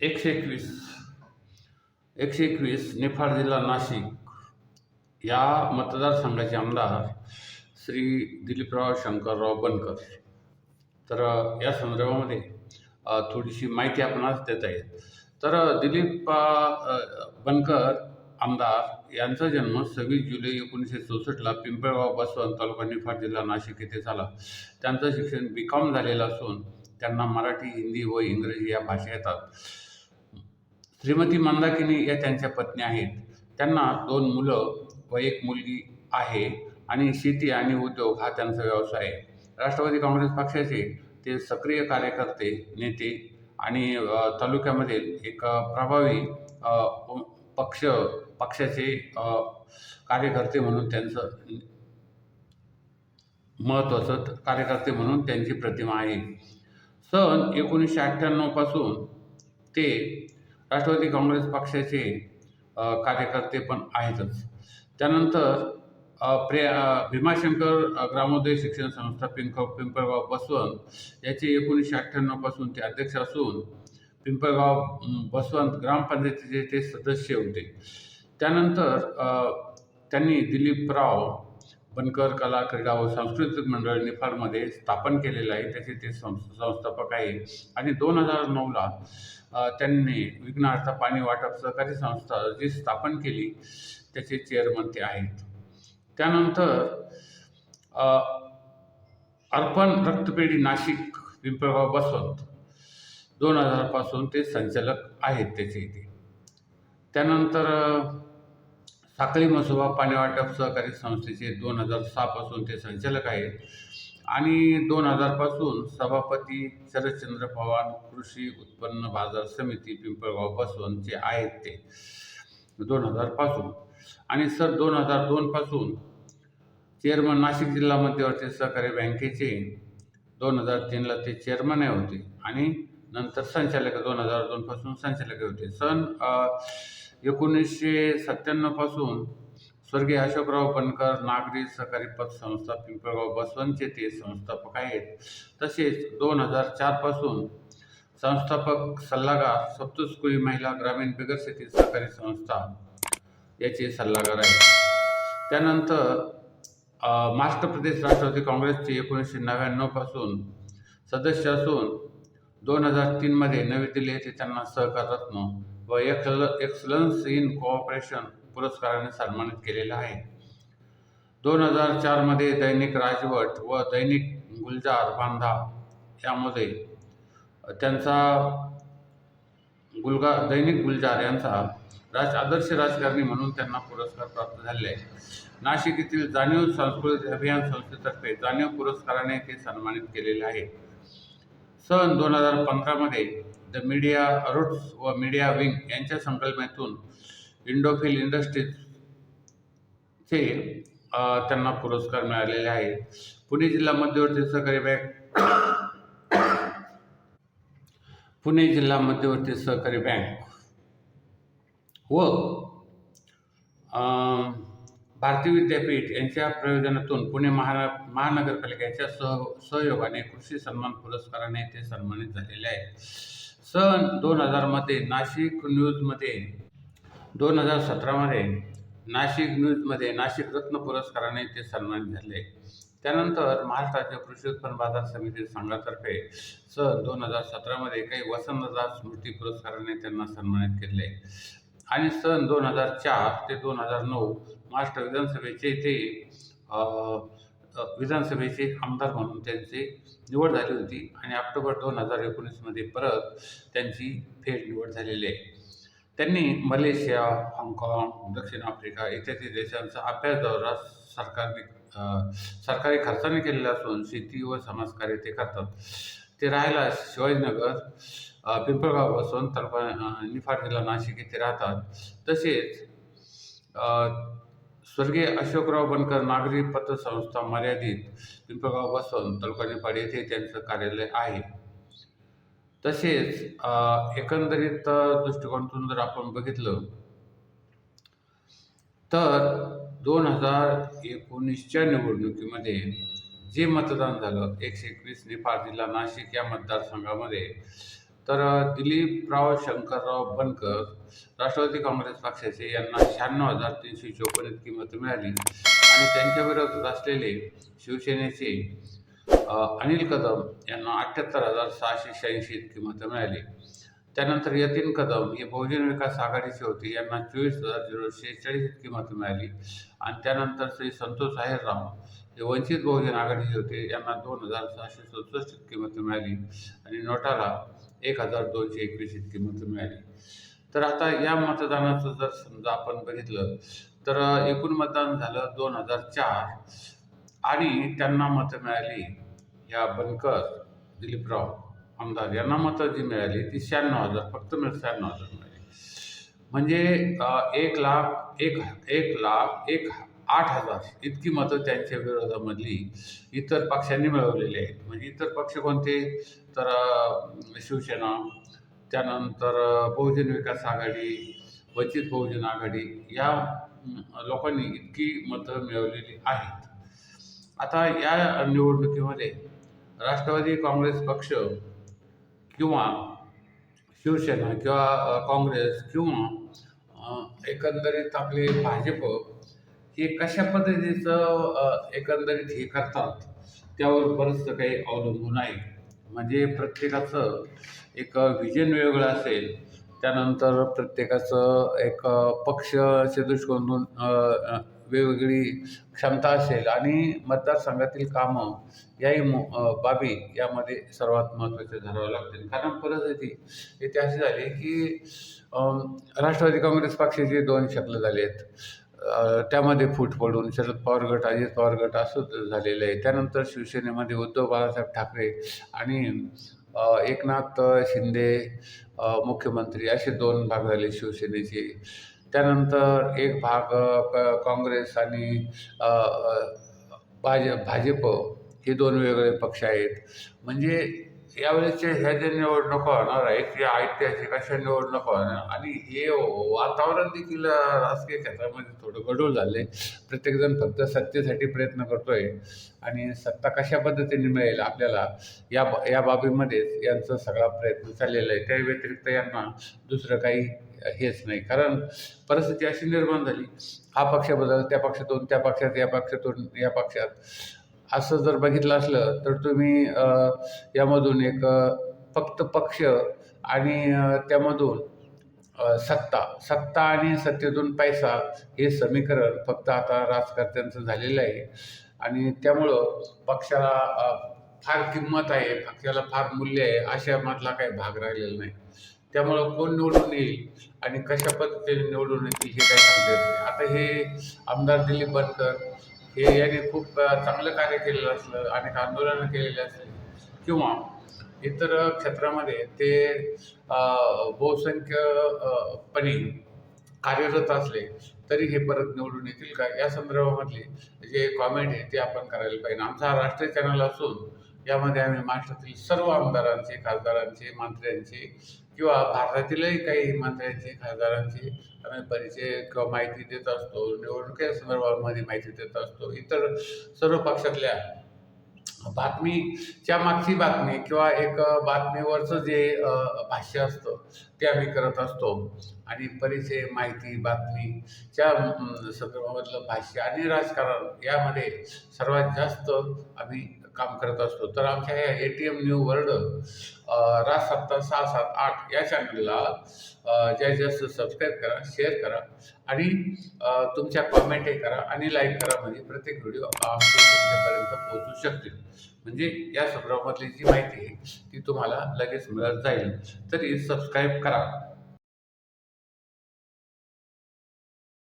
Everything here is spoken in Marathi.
एकशे एकवीस. एकशे एकवीस निफाड जिल्हा नाशिक. या मतदारसंघाचे आमदार श्री दिलीपराव शंकरराव बनकर. तर या संदर्भामध्ये थोडीशी माहिती आपणास देता येईल. तर दिलीप बनकर आमदार यांचा जन्म सव्वीस जुलै एकोणीसशे चौसष्टला पिंपळगाव बसवंत तालुका निफाड जिल्हा नाशिक येथे झाला. त्यांचं शिक्षण बी कॉम झालेलं असून त्यांना मराठी हिंदी व इंग्रजी या भाषा येतात. श्रीमती मंदाकिनी या त्यांच्या पत्नी आहेत. त्यांना दोन मुलं व एक मुलगी आहे आणि शेती आणि उद्योग हा त्यांचा व्यवसाय आहे. राष्ट्रवादी काँग्रेस पक्षाचे ते सक्रिय कार्यकर्ते नेते आणि तालुक्यामधील एक प्रभावी पक्ष पक्षाचे कार्यकर्ते म्हणून त्यांचं महत्त्वाचं कार्यकर्ते म्हणून त्यांची प्रतिमा आहे. सन एकोणीसशे अठ्ठ्याण्णवपासून ते राष्ट्रवादी काँग्रेस पक्षाचे कार्यकर्ते पण आहेतच. त्यानंतर प्रे भीमाशंकर ग्रामोदय शिक्षण संस्था पिंक पिंपळगाव बसवंत याचे एकोणीसशे अठ्ठ्याण्णवपासून ते अध्यक्ष असून पिंपळगाव बसवंत ग्रामपंचायतीचे ते सदस्य होते. त्यानंतर त्यांनी दिलीपराव बनकर कला क्रीडा व सांस्कृतिक मंडळ निफाडमध्ये स्थापन केलेलं आहे. त्याचे ते सं संस्थापक आहे. आणि दोन हजार नऊला त्यांनी विघ्नार्थ पाणी वाटप सहकारी संस्था जी स्थापन केली त्याचे चेअरमन ते आहेत. त्यानंतर अर्पण रक्तपेढी नाशिक पिंपळगाव बसवंत दोन हजारपासून ते संचालक आहेत त्याचे इथे. त्यानंतर साखळी मसोबा पाणी वाटप सहकारी संस्थेचे दोन हजार सहापासून ते संचालक आहेत. आणि दोन हजारपासून सभापती शरदचंद्र पवार कृषी उत्पन्न बाजार समिती पिंपळगावपासून जे आहेत ते दोन हजारपासून. आणि सर दोन हजार दोनपासून चेअरमन नाशिक जिल्हा मध्यवर्ती सहकारी बँकेचे दोन हजार तीनला ते चेअरमन होते. आणि नंतर संचालक दोन हजार दोनपासून संचालक होते. सन एकोणीसशे सत्त्याण्णवपासून स्वर्गीय अशोकराव पणकर नागरी सहकारी पतसंस्था पिंपळगाव बसवंतचे ते संस्थापक आहेत. तसेच दोन हजार चारपासून संस्थापक सल्लागार सप्तस्कुली महिला ग्रामीण बिगर शेती सहकारी संस्था याचे सल्लागार आहेत. त्यानंतर महाराष्ट्र प्रदेश राष्ट्रवादी काँग्रेसचे एकोणीसशे नव्याण्णवपासून सदस्य असून दोन हजार तीनमध्ये नवी दिल्ली येथे त्यांना सहकार रत्न व एक्सल एक्सलन्स इन कोऑपरेशन पुरस्काराने सन्मानित केलेला आहे. दोन हजार चारमध्ये दैनिक राजवट व दैनिक गुलजार बांधा यामध्ये त्यांचा गुलगा दैनिक गुलजार यांचा राज आदर्श राजकारणी म्हणून त्यांना पुरस्कार प्राप्त झाले. आहे नाशिक येथील जाणीव सांस्कृतिक अभियान संस्थेतर्फे जाणीव पुरस्काराने ते सन्मानित केलेले आहे. सन दोन हजार पंधरामध्ये द मीडिया रूट्स व मीडिया विंग यांच्या संकल्पनेतून इंडोफिल इंडस्ट्रीजचे त्यांना पुरस्कार मिळालेले आहे पुणे जिल्हा मध्यवर्ती सहकारी बँक पुणे जिल्हा मध्यवर्ती सहकारी बँक व भारतीय विद्यापीठ यांच्या प्रयोजनातून पुणे महाना महानगरपालिकेच्या सह सहयोगाने कृषी सन्मान पुरस्काराने ते सन्मानित झालेले आहेत. सन दोन हजारमध्ये नाशिक न्यूजमध्ये दोन हजार सतरामध्ये नाशिक न्यूजमध्ये नाशिक रत्न पुरस्काराने ते सन्मानित झाले. त्यानंतर महाराष्ट्राच्या कृषी उत्पन्न बाजार समिती संघातर्फे सन दोन हजार सतरामध्ये काही वसंतदास स्मृती पुरस्काराने त्यांना सन्मानित केले. आणि सन दोन हजार चार ते दोन हजार नऊ महाराष्ट्र विधानसभेचे ते विधानसभेचे आमदार म्हणून त्यांची निवड झाली होती आणि ऑक्टोबर दोन हजार एकोणीसमध्ये परत त्यांची फेर निवड झालेली आहे. त्यांनी मलेशिया हाँगकाँग दक्षिण आफ्रिका इत्यादी देशांचा अभ्यास दौरा सरकारने सरकारी खर्चाने केलेला असून शेती व समाजकार्य ते करतात. ते राहायला शिवाजीनगर पिंपळगाव बसून तालुका निफाड जिल्हा नाशिक येथे राहतात. तसेच स्वर्गीय अशोकराव बनकर नागरी पतसंस्था मर्यादित पिंपळगाव बसून तालुका निफाड येथे त्यांचं कार्यालय आहे. तसेच एकंदरीत दृष्टिकोनातून जर आपण बघितलं तर दोन हजार एकोणीसच्या निवडणुकीमध्ये जे मतदान झालं एकशे एकवीस निफाड जिल्हा नाशिक या मतदारसंघामध्ये तर दिलीपराव शंकरराव बनकर राष्ट्रवादी काँग्रेस पक्षाचे यांना शहाण्णव हजार तीनशे चोपन्न इतकी मतं मिळाली. आणि त्यांच्या विरोधात असलेले शिवसेनेचे अनिल कदम यांना अठ्ठ्याहत्तर हजार सहाशे शहाऐंशी इतकी मतं मिळाली. त्यानंतर यतीन कदम हे बहुजन विकास आघाडीचे होते. यांना चोवीस हजार झिरो शेहेचाळीस इतकी मतं मिळाली. आणि त्यानंतर श्री संतोष आहेरराव हे वंचित बहुजन आघाडीचे होते. यांना दोन हजार सहाशे सदुसष्ट इतकी मतं मिळाली. आणि नोटाला एक हजार दोनशे एकवीस इतकी मतं मिळाली. तर आता या मतदानाचं जर समजा आपण बघितलं तर एकूण मतदान झालं दोन हजार चार आणि त्यांना मतं मिळाली या बनकर दिलीपराव आमदार यांना मतं जी मिळाली ती शहाण्णव हजार फक्त शहाण्णव हजार मिळाली. म्हणजे एक लाख एक एक लाख एक आठ हजार. इतकी मतं त्यांच्या विरोधामधली इतर पक्षांनी मिळवलेली आहेत. म्हणजे इतर पक्ष कोणते? तर शिवसेना त्यानंतर बहुजन विकास आघाडी वंचित बहुजन आघाडी या लोकांनी इतकी मतं मिळवलेली आहेत. आता या निवडणुकीमध्ये राष्ट्रवादी काँग्रेस पक्ष किंवा शिवसेना किंवा काँग्रेस किंवा एकंदरीत आपले भाजप हे कशा पद्धतीचं एकंदरीत हे करतात त्यावर बरंचसं काही अवलंबून आहे. म्हणजे प्रत्येकाचं एक विजन वेगळं असेल त्यानंतर प्रत्येकाचं एक अ, पक्षाच्या दृष्टिकोनातून वेगवेगळी क्षमता असेल आणि मतदारसंघातील कामं याही मो- बाबी यामध्ये सर्वात महत्त्वाच्या धराव्या लागतील. कारण परिस्थिती इथे अशी झाली की राष्ट्रवादी काँग्रेस पक्षाचे दोन शकलं झाले आहेत त्यामध्ये फूट पडून शरद पवार गट अजित पवार गट असं झालेलं आहे. त्यानंतर शिवसेनेमध्ये उद्धव बाळासाहेब ठाकरे आणि एकनाथ शिंदे मुख्यमंत्री असे दोन भाग झाले शिवसेनेचे. त्यानंतर एक भाग क- काँग्रेस आणि भाज भाजप हे दोन वेगळे पक्ष आहेत. म्हणजे यावेळेसच्या ह्या ज्या निवडणुका होणार आहेत या ऐतिहासिक अशा निवडणुका होणार. आणि हे वातावरण देखील राजकीय क्षेत्रामध्ये थोडं गडूळ झालं आहे प्रत्येकजण फक्त सत्तेसाठी प्रयत्न करतोय. आणि सत्ता कशा पद्धतीने मिळेल आपल्याला या या बाबीमध्येच यांचा सगळा प्रयत्न चाललेला आहे. त्या व्यतिरिक्त यांना दुसरं काही हेच नाही. कारण परिस्थिती अशी निर्माण झाली. हा पक्ष बदल त्या पक्षातून त्या पक्षात या पक्षातून या पक्षात. असं जर बघितलं असलं तर तुम्ही यामधून एक फक्त पक्ष आणि त्यामधून सत्ता. सत्ता आणि सत्तेतून पैसा हे समीकरण फक्त आता राजकर्त्यांचं झालेलं आहे. आणि त्यामुळं पक्षाला फार किंमत आहे पक्षाला फार मूल्य आहे अशा मधला काही भाग राहिलेला नाही. त्यामुळं कोण निवडून येईल आणि कशा पद्धतीने निवडून येतील हे काही सांगता येत नाही. आता हे आमदार दिलीप बनकर हे याने खूप चांगलं कार्य केलेलं असलं अनेक आंदोलनं केलेले असली किंवा इतर क्षेत्रामध्ये ते बहुसंख्यपणी कार्यरत असले तरी हे परत निवडून येतील का? या संदर्भामधली जे कॉमेंट आहे ते आपण करायला पाहिजे. आमचा हा राष्ट्रीय चॅनल असून यामध्ये आम्ही महाराष्ट्रातील सर्व आमदारांचे खासदारांचे मंत्र्यांचे किंवा भारतातीलही काही मंत्र्यांची खासदारांची आम्ही परिचय किंवा माहिती देत असतो. निवडणुकीच्या संदर्भामध्ये माहिती देत असतो. इतर सर्व पक्षातल्या बातमीच्या मागची बातमी किंवा एक बातमीवरचं जे भाष्य असतं ते आम्ही करत असतो. आणि परिचय माहिती बातमीच्या संदर्भामधलं भाष्य आणि राजकारण यामध्ये सर्वात जास्त आम्ही काम करत असतो. तर आमच्या या A T M new world राज सत्ता सहा सात आठ या चॅनलला जास्तीत जास्त सबस्क्राईब करा शेअर करा आणि तुमच्या कॉमेंटही करा आणि लाईक करा म्हणजे प्रत्येक व्हिडिओ आमचे तुमच्यापर्यंत पोहोचू शकतील. म्हणजे या संदर्भातली जी माहिती आहे ती तुम्हाला लगेच मिळत जाईल. तरी सबस्क्राईब करा.